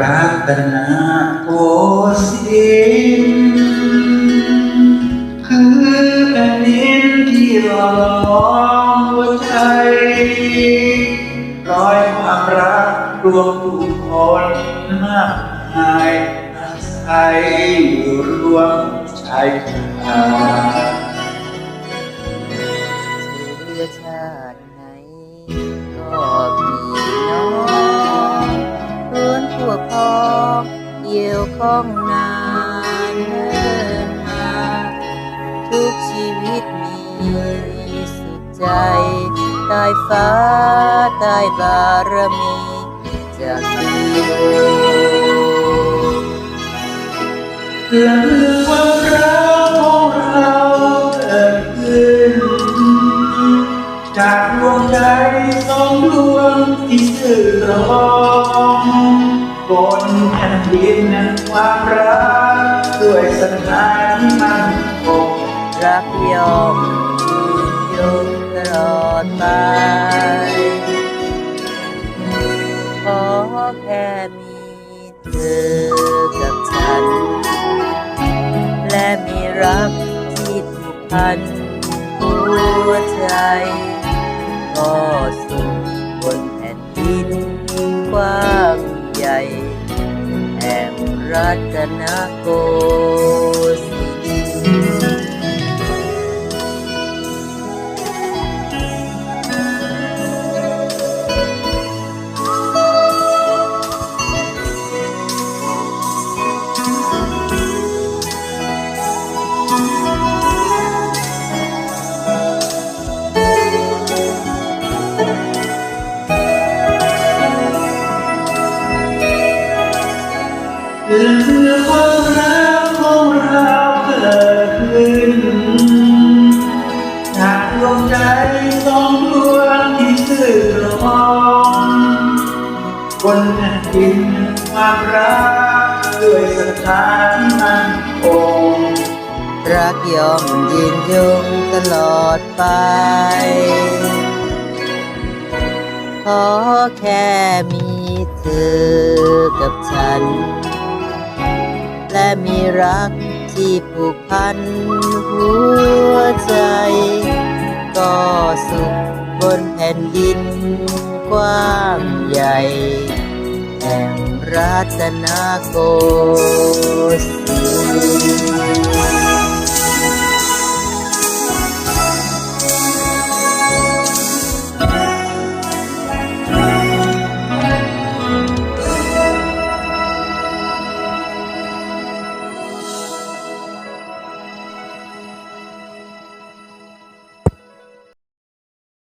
รัตนโกสินคือแผ่นดินที่หล่อหลอมหัวใจรอยความรักรวมผู้คนมากมายอาศัยอยู่รวมใจกลา ข้องนานเนินมาทุกชีวิตมีสุดใจใต้ฟ้าใต้บารมีจากเดียวและเมื่อความรักของเราเกิดขึ้นจากดวงใจสองดวงที่สื่อรงบนแผ่น ดินแห่งความรักด้วยศรัทธาที่มั่นคงรักยอมยืนยงตลอดไปขอแค่มีเธอกับฉัน และมีรักที่ผูกพันหัวใจ ก็สุขบนแผ่นดินกว้างใหญ่ งรัตน และเมื่อความรักของเราเกิดขึ้นจากดวงใจสองดวงที่สื่อตรงบนแผ่นดินความรักด้วยศรัทธาที่มั่นคงรักยอมยืนยงตลอดไป ขอแค่มีเธอกับฉัน มีรักที่ผูกพันหัวใจ ก็สุขบนแผ่นดินกว้างใหญ่ แห่งรัตนโกสินทร์